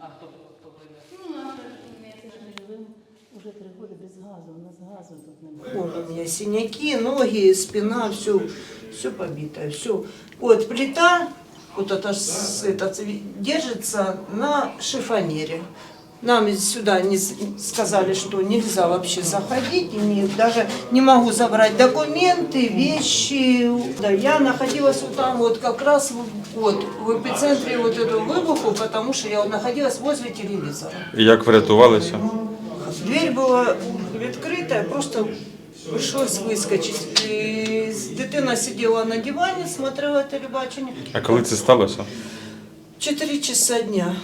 А хто хто? Ну, а ж живемо три роки без газу, у нас газу тут немає. Вот у меня синяки, ноги, спина, все, все побито, все. Вот плита, вот это, с- этот, держится на шифонере. Нам из- сюда не с- сказали, что нельзя вообще заходить, и не, даже не могу забрать документы, вещи. Да, я находилась вот там вот как раз в- вот, в эпицентре вот этого выбуху, потому что я вот находилась возле телевизора. І як врятувалися? Дверь была відкрита, просто пришлось выскочить. І дитина сиділа на дивані, смотрела телебачення. А коли це сталося? Чотири часа дня.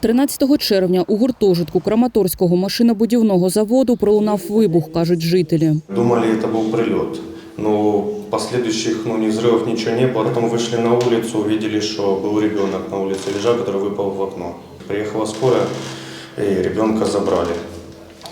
13 червня у гуртожитку Краматорського машинобудівного заводу пролунав вибух, кажуть жителі. Думали, это был прилет. Но последующих ну, ни взрывов, ничего не было. Потом вышли на улицу, увидели, что был ребенок на улице лежал, который выпал в окно. Приехала скорая, и ребенка забрали.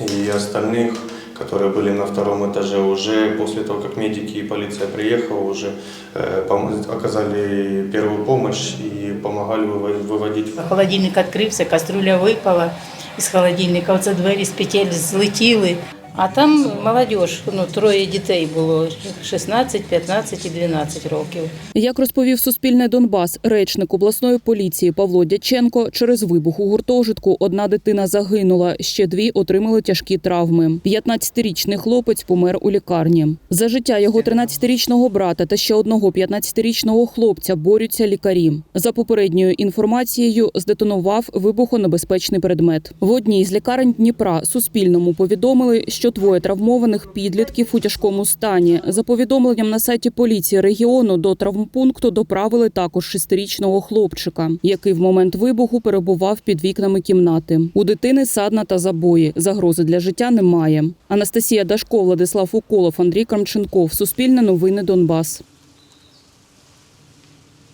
И остальных, которые были на втором этаже, уже после того, как медики и полиция приехала, уже э, пом- оказали первую помощь и помогали выво- выводить Холодильник відкрився, каструля випала із холодильника. Оце двері з петель злетіли. А там молодь, ну, троє дітей було 16, 15 і 12 років. Як розповів Суспільне Донбас, речник обласної поліції Павло Дяченко, через вибух у гуртожитку одна дитина загинула, ще дві отримали тяжкі травми. 15-річний хлопець помер у лікарні. За життя його 13-річного брата та ще одного 15-річного хлопця борються лікарі. За попередньою інформацією, здетонував вибухонебезпечний предмет. В одній з лікарень Дніпра Суспільному повідомили, що двоє травмованих підлітків у тяжкому стані. За повідомленням на сайті поліції регіону до травмпункту доправили також шестирічного хлопчика, який в момент вибуху перебував під вікнами кімнати. У дитини садна та забої. Загрози для життя немає. Анастасія Дашко, Владислав Уколов, Андрій Крамченков. Суспільне новини Донбас.